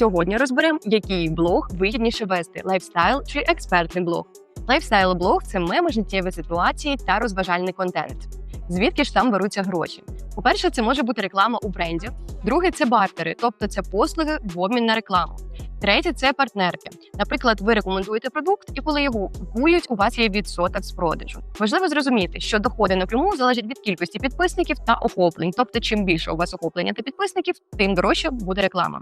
Сьогодні розберемо, який блог вигідніше вести лайфстайл чи експертний блог. Лайфстайл блог це меми життєві ситуації та розважальний контент. Звідки ж там беруться гроші? По-перше, це може бути реклама у бренді. Друге це бартери, тобто це послуги в обмін на рекламу. Третє це партнерки. Наприклад, ви рекомендуєте продукт, і коли його купують, у вас є відсоток з продажу. Важливо зрозуміти, що доходи напряму залежать від кількості підписників та охоплень. Тобто, чим більше у вас охоплення та підписників, тим дорожче буде реклама.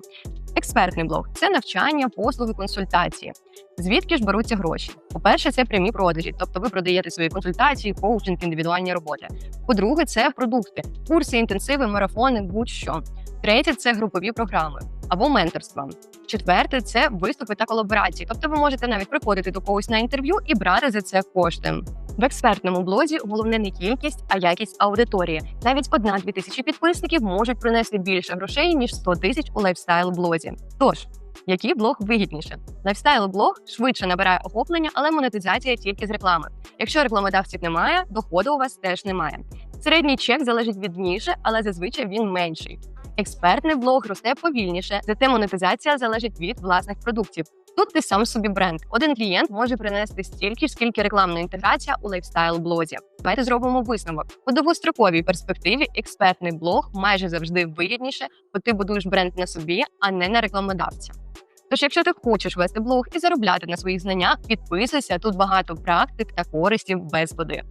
Експертний блог це навчання, послуги, консультації. Звідки ж беруться гроші? По-перше, це прямі продажі, тобто ви продаєте свої консультації, коучинг, індивідуальні роботи. По-друге, це продукти, курси, інтенсиви, марафони, будь-що. Третє це групові програми або менторство. Четверте це виступи та колаборації. Тобто ви можете навіть приходити до когось на інтерв'ю і брати за це кошти. В експертному блозі головне не кількість, а якість аудиторії. Навіть одна-дві тисячі підписників можуть принести більше грошей ніж 100 тисяч у лайфстайл блозі. Тож. Який блог вигідніше? Лайфстайл-блог швидше набирає охоплення, але монетизація тільки з реклами. Якщо рекламодавців немає, доходу у вас теж немає. Середній чек залежить від ніше, але зазвичай він менший. Експертний блог росте повільніше, зате монетизація залежить від власних продуктів. Тут ти сам собі бренд. Один клієнт може принести стільки ж, скільки рекламна інтеграція у лайфстайл блозі. Давайте зробимо висновок. У довгостроковій перспективі експертний блог майже завжди вигідніше, бо ти будуєш бренд на собі, а не на рекламодавця. Тож, якщо ти хочеш вести блог і заробляти на своїх знаннях, підписуйся тут багато практик та користів без води.